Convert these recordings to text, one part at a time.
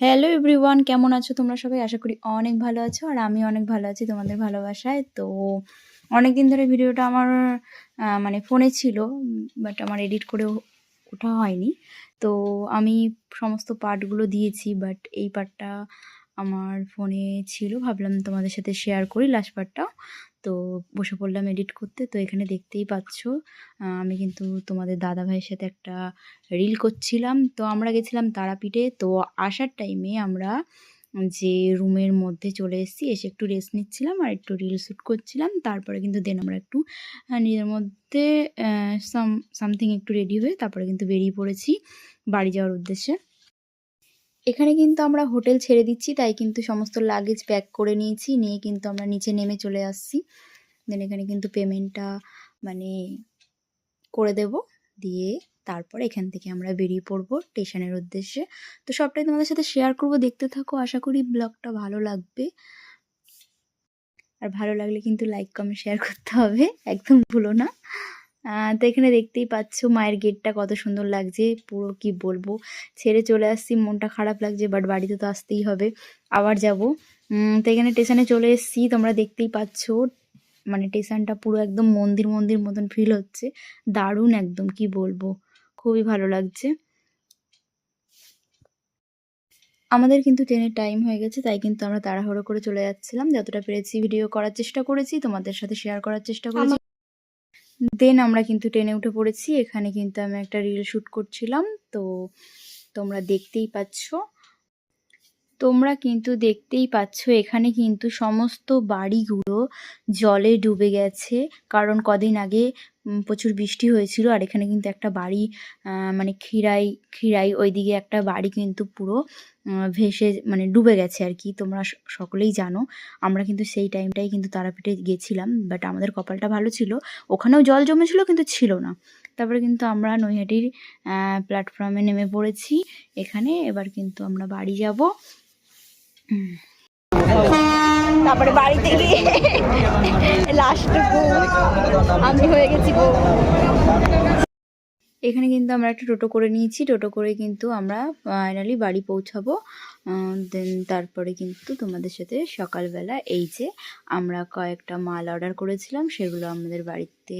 Hello everyone কেমন আছো? তোমরা সবাই আশা করি অনেক ভালো আছো আর আমি অনেক ভালো আছি তোমাদের ভালোবাসায়। তো অনেক দিন ধরে ভিডিওটা আমার মানে ফোনে ছিল বাট আমার এডিট করে ওঠা হয়নি। তো আমি সমস্ত পার্টগুলো দিয়েছি বাট এই পার্টটা আমার ফোনে ছিল। ভাবলাম তোমাদের সাথে শেয়ার করি লাস্ট পার্টটা তো বসে পড়লাম এডিট করতে। তো এখানে দেখতেই পাচ্ছ আমি কিন্তু তোমাদের দাদা ভাইয়ের সাথে একটা রিল করছিলাম। তো আমরা গেছিলাম তারাপীঠে। তো আসার টাইমে আমরা যে রুমের মধ্যে চলে এসেছি, এসে একটু রেস্ট নিচ্ছিলাম আর একটু রিল শ্যুট করছিলাম। তারপরে কিন্তু দেন আমরা একটু নিজের মধ্যে সাম সামথিং একটু রেডি হয়ে তারপরে কিন্তু বেরিয়ে পড়েছি বাড়ি যাওয়ার উদ্দেশ্যে। এখানে কিন্তু আমরা হোটেল ছেড়ে দিচ্ছি, তাই কিন্তু সমস্ত লাগেজ প্যাক করে নিয়েছি, নিয়ে কিন্তু আমরা নিচে নেমে চলে আসছি। দেন এখানে কিন্তু পেমেন্টটা মানে করে দেব, দিয়ে তারপর এখান থেকে আমরা বেরিয়ে পড়ব স্টেশনের উদ্দেশ্যে। তো সবটাই তোমাদের সাথে শেয়ার করব, দেখতে থাকো, আশা করি ব্লগটা ভালো লাগবে। আর ভালো লাগলে কিন্তু লাইক কমেন্ট শেয়ার করতে হবে, একদম ভুলো না। তো এখানে দেখতেই পাচ্ছ মায়ের গেটটা কত সুন্দর লাগছে। পুরো কি বলব? ছেড়ে চলে আসছি, মনটা খারাপ লাগছে বাট বাড়িতে তো আসতেই হবে। আবার যাব। তো এখানে স্টেশনে চলে এসেছি, তোমরা দেখতেই পাচ্ছ। মানে স্টেশনটা পুরো একদম মন্দির মন্দির মতন ফিল হচ্ছে। দারুণ একদম, কি বলব? খুবই ভালো লাগছে। আমাদের কিন্তু ট্রেনের টাইম হয়ে গেছে, তাই কিন্তু আমরা তাড়াহুড়ো করে চলে যাচ্ছিলাম। যতটা পেরেছি ভিডিও করার চেষ্টা করেছি, তোমাদের সাথে শেয়ার করার চেষ্টা করেছি। দেন আমরা কিন্তু ট্রেনে উঠে পড়েছি। এখানে কিন্তু আমি একটা রিল শ্যুট করছিলাম। তো তোমরা দেখতেই পাচ্ছ। তোমরা কিন্তু দেখতেই পাচ্ছ, এখানে কিন্তু সমস্ত বাড়িগুলো জলে ডুবে গেছে। কারণ কদিন আগে প্রচুর বৃষ্টি হয়েছিল আর এখানে কিন্তু একটা বাড়ি মানে খিরাই খিরাই ওইদিকে একটা বাড়ি কিন্তু পুরো ভেসে মানে ডুবে গেছে আর কি। তোমরা সকলেই জানো, আমরা কিন্তু সেই টাইমটাই কিন্তু তারাপীঠে গেছিলাম বাট আমাদের কপালটা ভালো ছিল। ওখানেও জল জমেছিল কিন্তু ছিল না। তারপরে কিন্তু আমরা নৈহাটির প্ল্যাটফর্মে নেমে পড়েছি। এখানে এবার কিন্তু আমরা বাড়ি যাব। তারপরে বাড়িতে গিয়ে লাস্ট আমি হয়ে গেছি বউ। এখানে কিন্তু আমরা একটা টোটো করে নিয়েছি। টোটো করে কিন্তু আমরা ফাইনালি বাড়ি পৌঁছাবো। দেন তারপরে কিন্তু তোমাদের সাথে সকালবেলা এই যে আমরা কয়েকটা মাল অর্ডার করেছিলাম, সেগুলো আমাদের বাড়িতে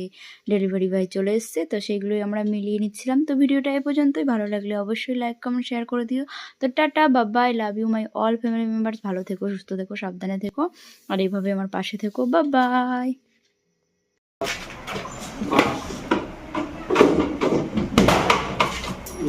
ডেলিভারি বয় চলে এসছে। তো সেগুলোই আমরা মিলিয়ে নিচ্ছিলাম। তো ভিডিওটা এ পর্যন্তই। ভালো লাগলে অবশ্যই লাইক কমেন্ট শেয়ার করে দিও। তো tata Babai love you my all family members ভালো থেকো, সুস্থ থেকো, সাবধানে থেকো। আর এইভাবে আমার পাশে থেকো। বাবাই